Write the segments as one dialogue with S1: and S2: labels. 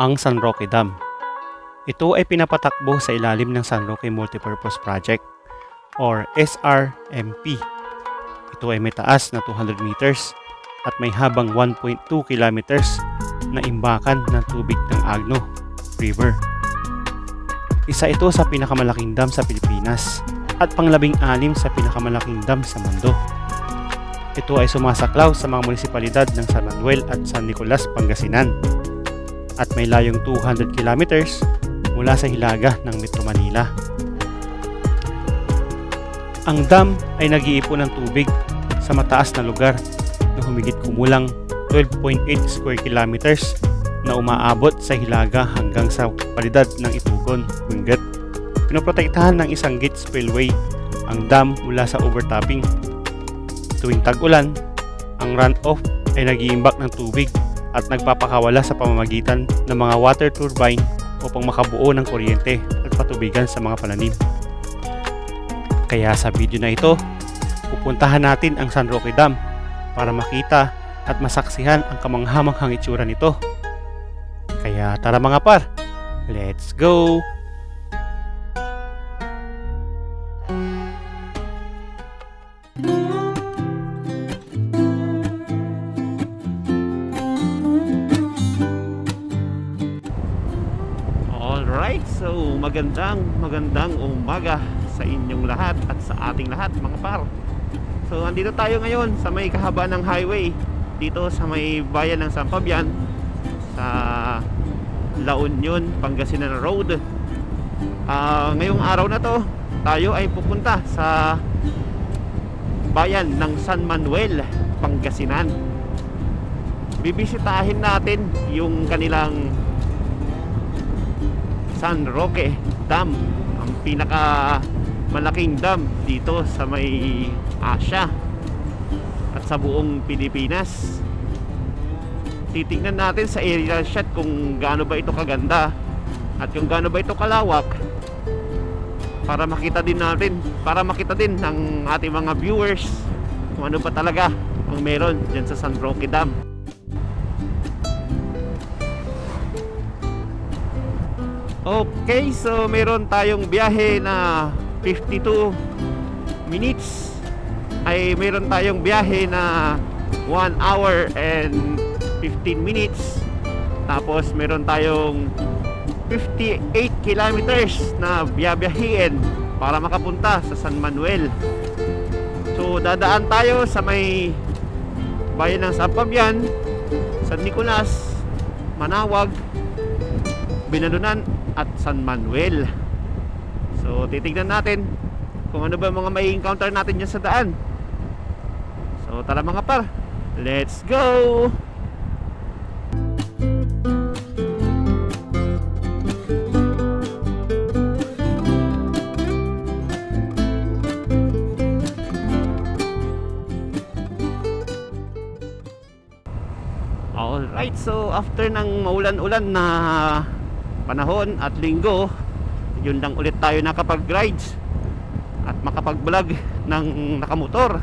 S1: ang San Roque Dam. Ito ay pinapatakbo sa ilalim ng San Roque Multipurpose Project or SRMP. Ito ay may taas na 200 meters at may habang 1.2 kilometers na imbakan ng tubig ng Agno River. Isa ito sa pinakamalaking dam sa Pilipinas at panglabing anim sa pinakamalaking dam sa mundo. Ito ay sumasaklaw sa mga munisipalidad ng San Manuel at San Nicolas, Pangasinan at may layong 200 kilometers mula sa hilaga ng Metro Manila. Ang dam ay nag-iipon ng tubig sa mataas na lugar na humigit kumulang 12.8 square kilometers na umaabot sa hilaga hanggang sa palidad ng Itugon, Benguet. Pinoprotektahan ng isang gate spillway ang dam mula sa overtopping. Tuwing tag-ulan, ang runoff ay nag-iimbak ng tubig at nagpapakawala sa pamamagitan ng mga water turbine upang makabuo ng kuryente at patubigan sa mga pananim. Kaya sa video na ito, pupuntahan natin ang San Roque Dam para makita at masaksihan ang kamanghamanghang itsura nito. Kaya tara mga par, let's go! So magandang magandang umaga sa inyong lahat at sa ating lahat mga par. So andito tayo ngayon sa may kahabaan ng highway dito sa may bayan ng San Fabian sa La Union, Pangasinan Road. Ah, ngayong araw na to, tayo ay pupunta sa bayan ng San Manuel, Pangasinan. Bibisitahin natin yung kanilang San Roque Dam. Ang pinaka malaking dam dito sa may Asia at sa buong Pilipinas. Titingnan natin sa aerial shot kung gaano ba ito kaganda at kung gaano ba ito kalawak para makita din natin para makita din ng ating mga viewers kung ano ba talaga ang meron dyan sa San Roque Dam Okay, so meron tayong biyahe na 52 minutes. Ay meron tayong biyahe na 1 hour and 15 minutes. Tapos meron tayong 58 kilometers na biyabiyahin para makapunta sa San Manuel. So dadaan tayo sa may bayan ng San Fabian San Nicolas Manawag Binalunan at San Manuel. So, titignan natin kung ano ba mga may encounter natin dyan sa daan. So, tara mga par. Let's go! Alright, so after ng maulan-ulan na panahon at linggo yun lang ulit tayo nakapag-rides at makapag-vlog ng nakamotor.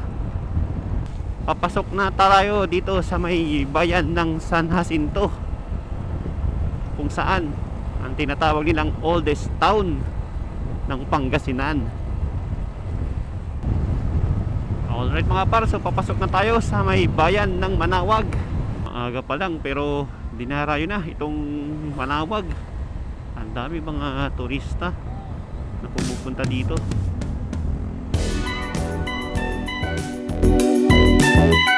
S1: Papasok na tayo dito sa may bayan ng San Jacinto kung saan ang tinatawag nilang oldest town ng Pangasinan. Alright mga par so papasok na tayo sa may bayan ng Manawag. Maaga pa lang pero dinarayo na itong Manawag ang dami mga turista na pumupunta dito. Welcome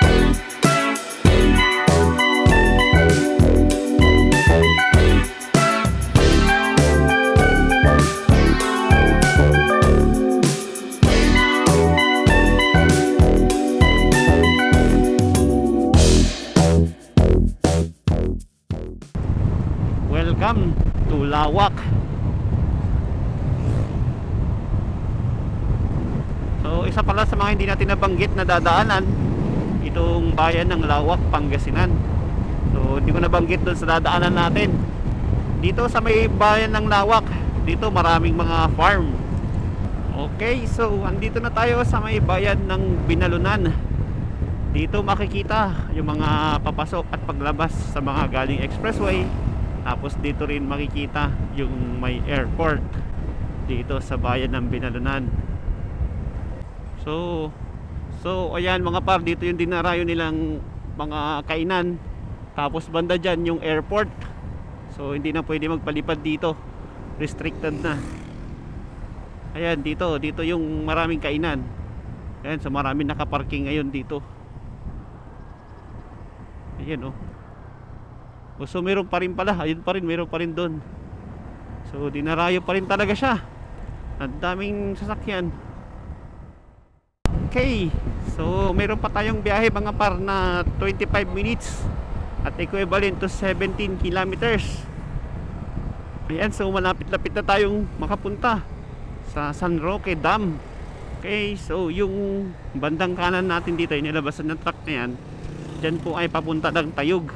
S1: isa pala sa mga hindi natin nabanggit na dadaanan itong bayan ng Lawak, Pangasinan. So hindi ko nabanggit doon sa dadaanan natin. Dito sa may bayan ng Lawak, dito maraming mga farm. Okay, so andito na tayo sa may bayan ng Binalunan. Dito makikita yung mga papasok at paglabas sa mga galing expressway Tapos dito rin makikita yung may airport dito sa bayan ng Binalunan. So, so ayan mga par, dito yung dinarayo nilang mga kainan. Tapos banda dyan yung airport. So hindi na pwede magpalipad dito. Restricted na. Ayan dito, dito yung maraming kainan. Ayan, so maraming nakaparking ngayon dito. Ayan oh. O, So meron pa rin pala, ayun pa rin, meron pa rin doon. So dinarayo pa rin talaga siya. Ang daming sasakyan. Okay, so meron pa tayong biyahe mga par na 25 minutes at equivalent to 17 kilometers. Ayan, so malapit-lapit na tayong makapunta sa San Roque Dam. Okay, so yung bandang kanan natin dito, yung nilabasan ng truck na yan, dyan po ay papunta ng Tayog.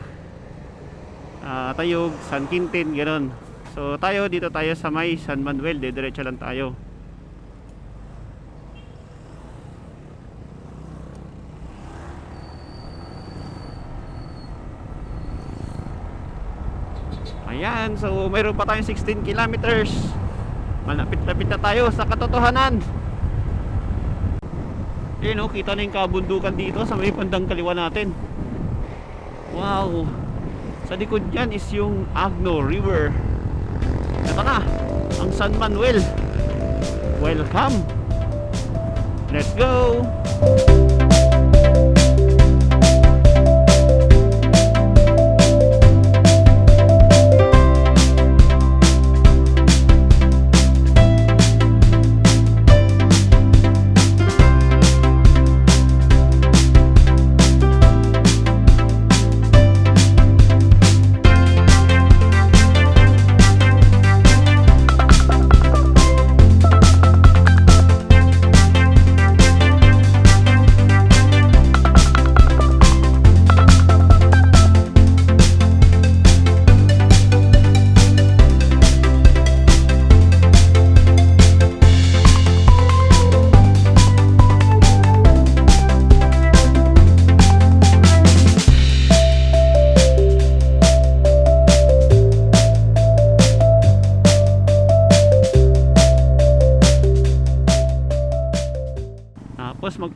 S1: Ah, Tayog, San Quintin, gano'n. So tayo, dito tayo sa may San Manuel, diretso lang tayo. Ayan, so mayroon pa tayong 16 kilometers. Malapit-lapit na tayo sa katotohanan. Ayun oh, kita na yung kabundukan dito sa may bandang kaliwa natin. Wow. Sa likod yan is yung Agno River. Ito na, ang San Manuel. Welcome. Let's go. Tapos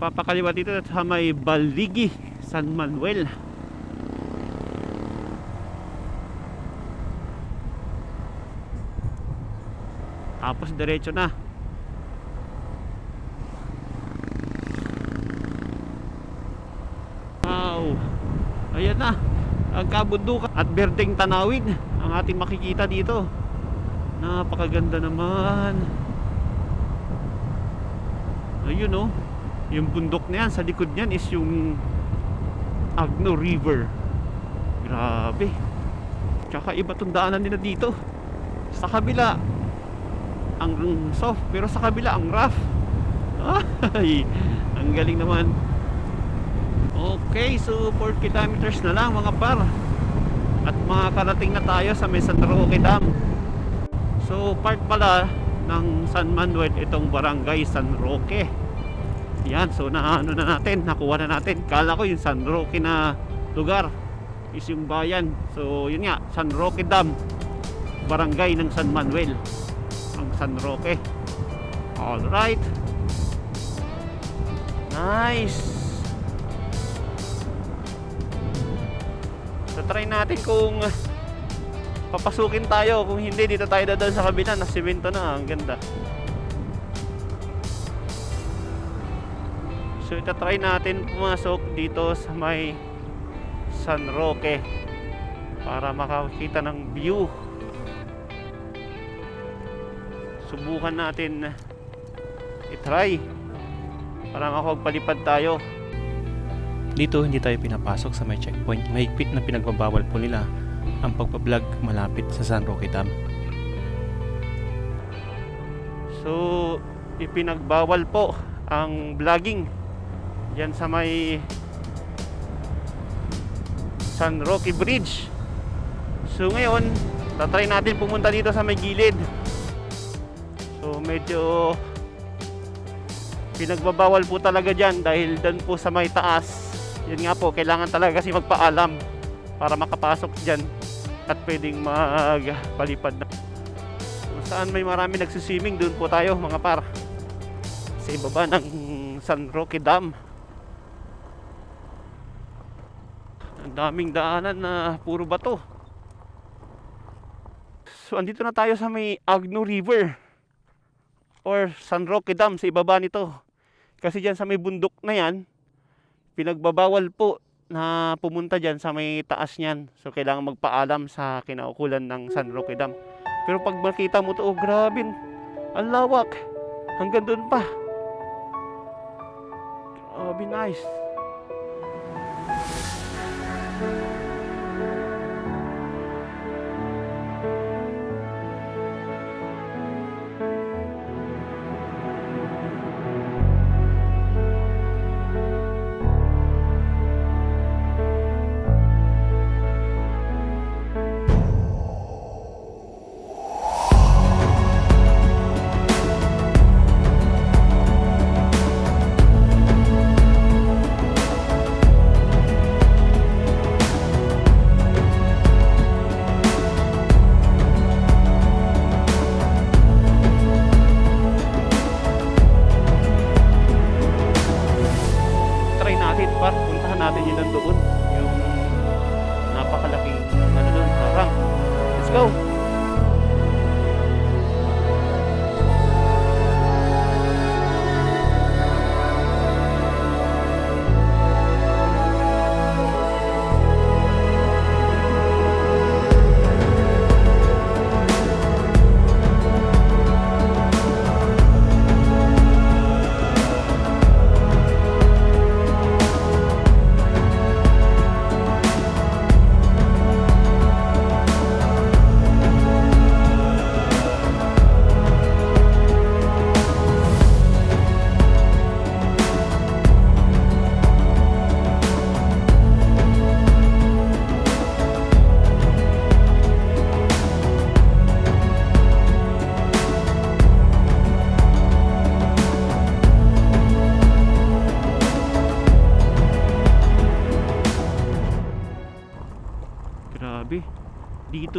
S1: magpapakaliwa dito sa may Baligi, San Manuel. Tapos diretso na. Wow. Ayan na. Ang kabundukan at berdeng tanawin ang ating makikita dito. Napakaganda naman. Ayun oh. Yung bundok na yan, sa likod niyan is yung Agno River. Grabe. Tsaka iba tong daanan nila dito. Sa kabila, ang soft, pero sa kabila, ang rough. Ay, ang galing naman. Okay, so 4 kilometers na lang mga par. At makakarating na tayo sa may San Roque Dam. So, part pala ng San Manuel itong barangay San Roque. Yan, so na ano na natin, nakuha na natin. Kala ko yung San Roque na lugar is yung bayan. So yun nga, San Roque Dam. Barangay ng San Manuel. Ang San Roque. Alright. Nice. So try natin kung papasukin tayo. Kung hindi, dito tayo dadaan sa kabila. Na simento na. Ang ganda. So itatry natin pumasok dito sa may San Roque para makakita ng view. Subukan natin itry para makapagpalipad tayo. Dito hindi tayo pinapasok sa may checkpoint. Mahigpit na pinagbabawal po nila ang pagpa-vlog malapit sa San Roque Dam. So, ipinagbawal po ang vlogging yan sa may San Roque Bridge. So ngayon, tatry natin pumunta dito sa may gilid. So medyo pinagbabawal po talaga dyan dahil doon po sa may taas. Yun nga po, kailangan talaga kasi magpaalam para makapasok dyan. at pwedeng magpalipad na kung saan may marami nagsiswimming doon po tayo mga par sa ibaba ng San Roque Dam ang daming daanan na puro bato so andito na tayo sa may Agno River or San Roque Dam sa ibaba nito kasi dyan sa may bundok na yan pinagbabawal po na pumunta dyan sa may taas niyan. So, kailangan magpaalam sa kinaukulan ng San Roque Dam. Pero pag makita mo to, oh, grabe. Ang lawak. Hanggang doon pa. Grabe, nice. Let's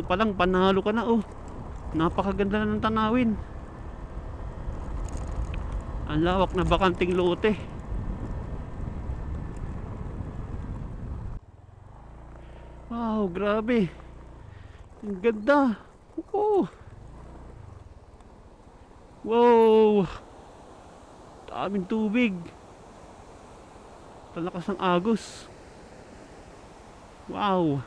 S1: pa lang panalo ka na oh. Napakaganda na ng tanawin. Ang lawak na bakanting lote. Wow grabe. Ang ganda. Oh. wow. Daming tubig. Talakas ng agos. Wow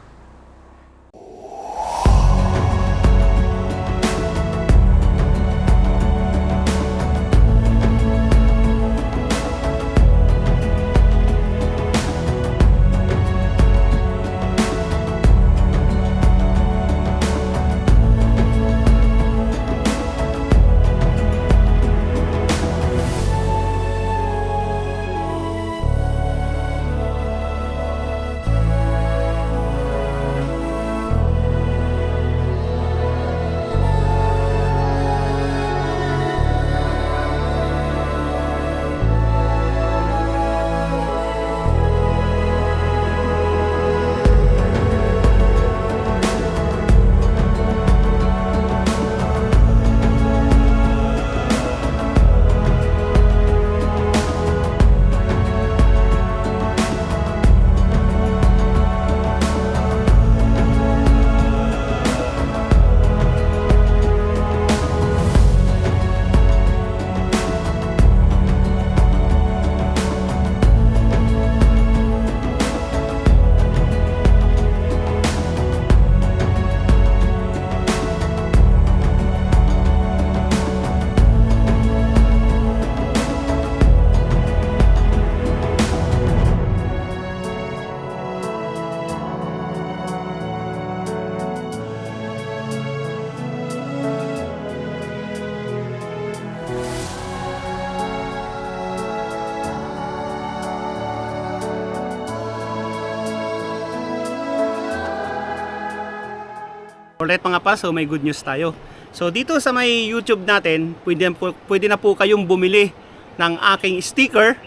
S1: Alright mga pa, so may good news tayo. So dito sa may YouTube natin, pwede, na po, pwede na po kayong bumili ng aking sticker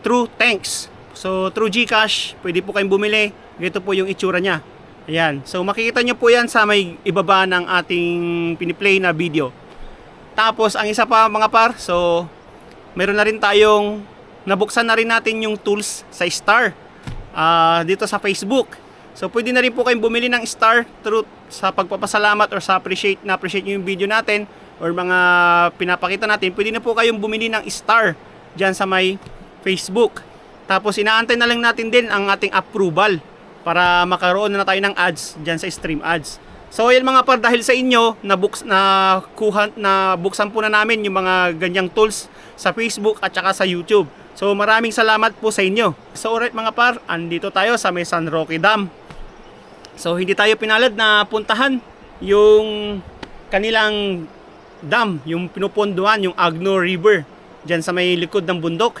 S1: through thanks. So through GCash, pwede po kayong bumili. Ganito po yung itsura niya. Ayan. So makikita nyo po yan sa may ibaba ng ating piniplay na video. Tapos ang isa pa mga par, so meron na rin tayong nabuksan na rin natin yung tools sa Star ah, dito sa Facebook. So pwede na rin po kayong bumili ng Star through sa pagpapasalamat or sa appreciate na appreciate nyo yung video natin or mga pinapakita natin. Pwede na po kayong bumili ng Star dyan sa may Facebook. Tapos inaantay na lang natin din ang ating approval para makaroon na tayo ng ads dyan sa stream ads. So ayan mga par dahil sa inyo na books na kuha na buksan po na namin yung mga ganyang tools sa Facebook at saka sa YouTube. So maraming salamat po sa inyo. So alright mga par, andito tayo sa may San Roque Dam. So hindi tayo pinalad na puntahan yung kanilang dam, yung pinuponduhan, yung Agno River dyan sa may likod ng bundok.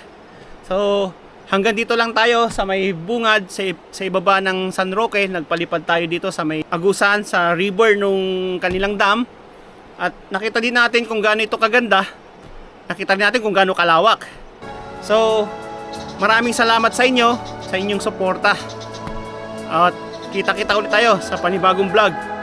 S1: So hanggang dito lang tayo sa may bungad sa, sa ibaba ng San Roque. Nagpalipad tayo dito sa may agusan sa river nung kanilang dam. At nakita din natin kung gaano ito kaganda. Nakita din natin kung gaano kalawak. So, maraming salamat sa inyo, sa inyong suporta. At kita-kita ulit tayo sa panibagong vlog.